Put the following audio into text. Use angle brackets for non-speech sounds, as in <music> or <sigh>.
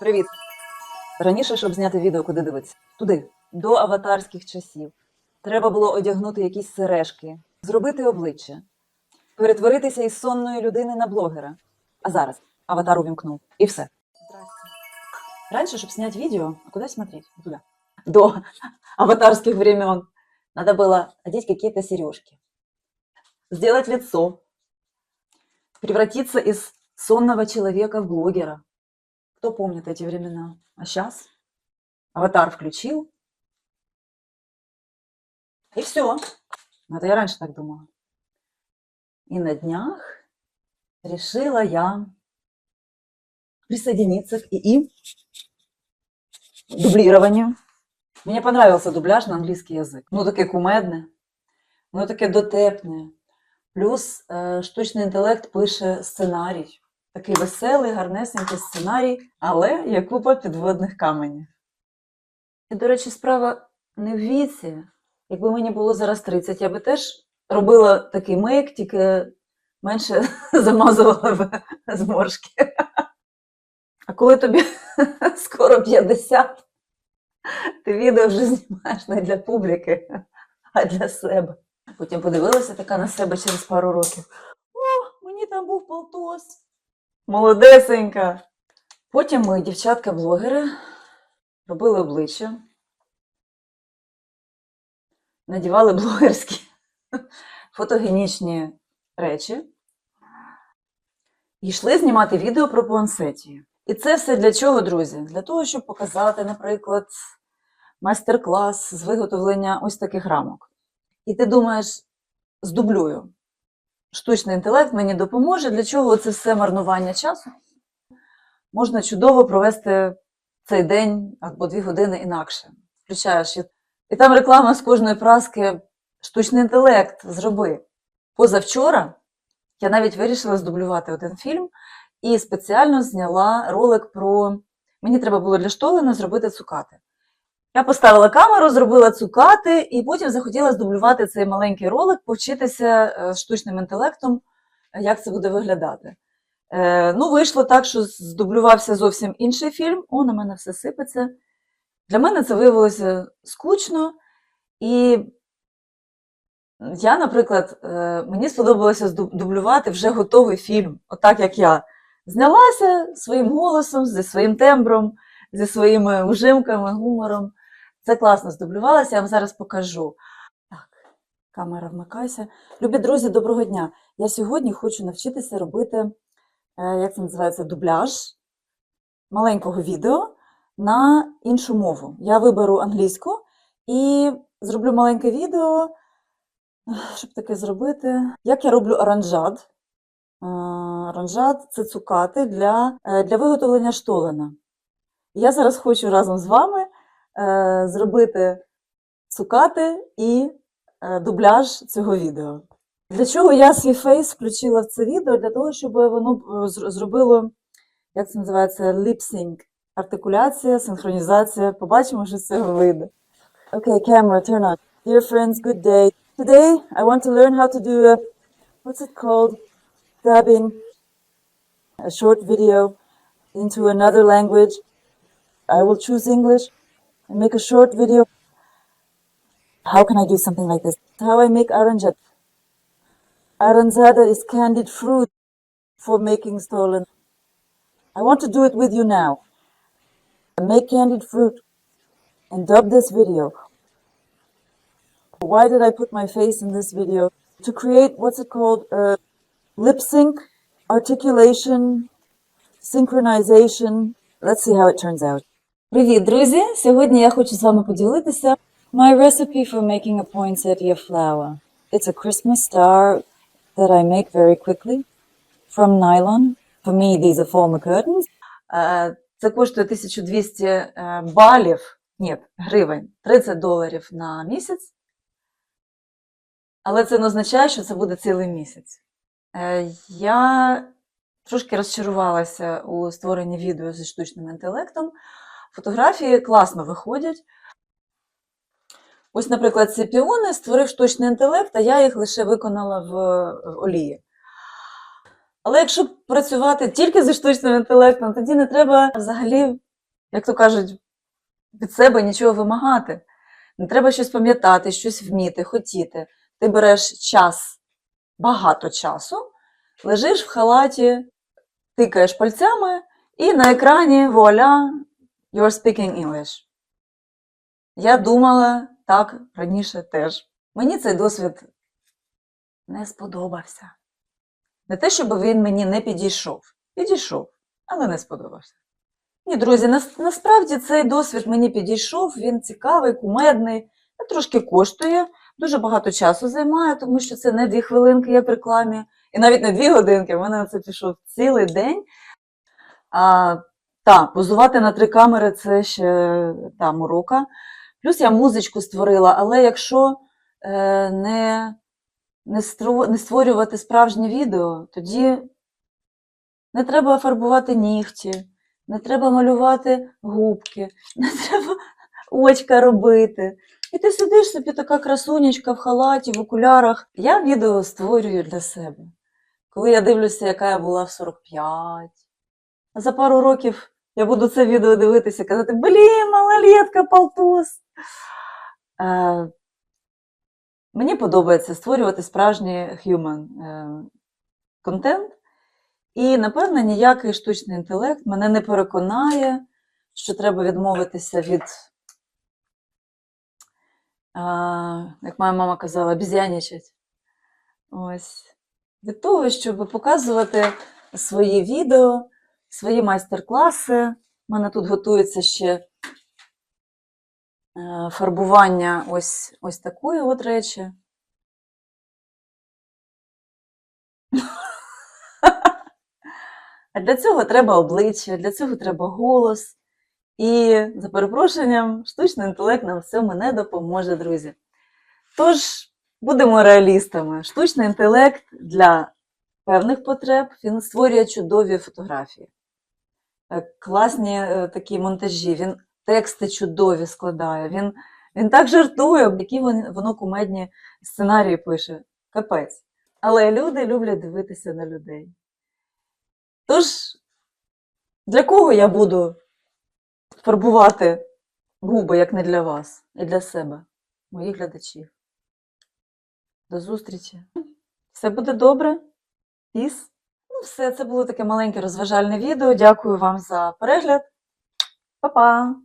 Привіт! Раніше, щоб зняти відео, куди дивитися? Туди, до аватарських часів. Треба було одягнути якісь сережки, зробити обличчя, перетворитися із сонної людини на блогера. А зараз аватар увімкнув. І все. Раньше, чтобы снять видео, а куда смотреть? Туда. До аватарских времен. Надо было одеть какие-то сережки, сделать лицо, превратиться из сонного человека в блогера. Кто помнит эти времена? А сейчас аватар включил. И все. Это я раньше так думала. И на днях решила я присоединиться к ИИ дублированию. Мені понравился дубляж на англійський язик. Ну, таке кумедне, ну таке дотепне. Плюс е, штучний інтелект пише сценарій. Такий веселий, гарнесенький сценарій, але є купа підводних каменів. І, до речі, справа не в віці. Якби мені було зараз 30, я би теж робила такий мейк, тільки менше <laughs> замазувала б зморшки. А коли тобі <laughs> скоро 50, ти відео вже знімаєш не для публіки, а для себе. Потім подивилася така на себе через пару років. О, мені там був полтос. Молодесенька. Потім ми, дівчатка-блогери, робили обличчя, надівали блогерські <laughs> фотогенічні речі і йшли знімати відео про пуансетію. І це все для чого, друзі? Для того, щоб показати, наприклад, майстер-клас з виготовлення ось таких рамок. І ти думаєш, здублюю. Штучний інтелект мені допоможе. Для чого це все марнування часу? Можна чудово провести цей день або дві години інакше. Включаєш. і- там реклама з кожної праски штучний інтелект зроби. Позавчора я навіть вирішила здублювати один фільм і спеціально зняла ролик про. Мені треба було для штолена зробити цукати. Я поставила камеру, зробила цукати, і потім захотіла здублювати цей маленький ролик, повчитися е, з штучним інтелектом, е, як це буде виглядати. Е, ну, вийшло так, що здублювався зовсім інший фільм. О, на мене все сипеться. Для мене це виявилося скучно. І я, наприклад, е, мені сподобалося зду- дублювати вже готовий фільм, отак як я знялася своїм голосом, зі своїм тембром, зі своїми ужимками, гумором. Це класно здублювалося, я вам зараз покажу. Так, камера вмикайся. Любі друзі, доброго дня. Я сьогодні хочу навчитися робити, е, як це називається, дубляж маленького відео на іншу мову. Я виберу англійську і зроблю маленьке відео, щоб таке зробити. Як я роблю оранжат. Е, Оранжат це цукати для, е, для виготовлення штолена. Я зараз хочу разом з вами зробити цукати і е, дубляж цього відео. Для чого я свій фейс включила в це відео? Для того, щоб воно е, зробило, як це називається, lip-sync. Артикуляція, синхронізація. Побачимо, що з цього вийде. Okay, camera, turn on. Dear friends, good day. Today I want to learn how to do a, what's it called? Dubbing a short video into another language. I will choose English and make a short video. How can I do something like this? How I make aranjat. Aranjada is candied fruit for making stolen. I want to do it with you now. Make candied fruit and dub this video. Why did I put my face in this video? To create what's it called? Lip sync, articulation, synchronization. Let's see how it turns out. Привіт, друзі! Сьогодні я хочу з вами поділитися my recipe for making a poinsettia flower. It's a Christmas star that I make very quickly from nylon. For me, these are former curtains. Е, Це коштує 1200 е, балів, ні, гривень, 30 доларів на місяць. Але це не означає, що це буде цілий місяць. Е, Я трошки розчарувалася у створенні відео зі штучним інтелектом. Фотографії класно виходять. Ось, наприклад, ці піони створив штучний інтелект, а я їх лише виконала в в олії. Але якщо працювати тільки зі штучним інтелектом, тоді не треба взагалі як то кажуть, від себе нічого вимагати. Не треба щось пам'ятати, щось вміти, хотіти. Ти береш час, багато часу, лежиш в халаті, тикаєш пальцями, і на екрані вуаля, you're speaking English. Я думала так раніше теж. Мені цей досвід не сподобався. Не те, щоб він мені не підійшов. Підійшов, але не сподобався. Ні, друзі, нас, насправді цей досвід мені підійшов, він цікавий, кумедний, трошки коштує, дуже багато часу займає, тому що це не дві хвилинки, як в рекламі, і навіть не дві годинки, в мене на це пішов цілий день. А, та, позувати на три камери це ще там урока. Плюс я музичку створила, але якщо е, не, не створювати справжнє відео, тоді не треба фарбувати нігті, не треба малювати губки, <laughs> не треба очка робити. І ти сидиш собі така красунечка в халаті, в окулярах. Я відео створюю для себе. Коли я дивлюся, яка я була в 45, а за пару років я буду це відео дивитися і казати: блін, малолетка, полтос. Е, мені подобається створювати справжній human е, контент. І, напевно, ніякий штучний інтелект мене не переконає, що треба відмовитися від, а, як моя мама казала, обіз'янічать. Ось. Від того, щоб показувати свої відео, свої майстер-класи. У мене тут готується ще е, фарбування ось, ось такої от речі. А для цього треба обличчя, для цього треба голос. І, за перепрошенням, штучний інтелект нам в цьому не допоможе, друзі. Тож, будемо реалістами. Штучний інтелект для певних потреб він створює чудові фотографії, класні е, такі монтажі, він тексти чудові складає, він, він так жартує, які воно кумедні сценарії пише. Капець. Але люди люблять дивитися на людей. Тож, для кого я буду фарбувати губи, як не для вас, і для себе, моїх глядачів? До зустрічі. Все буде добре. Піс. Ну, все, це було таке маленьке розважальне відео. Дякую вам за перегляд. Па-па!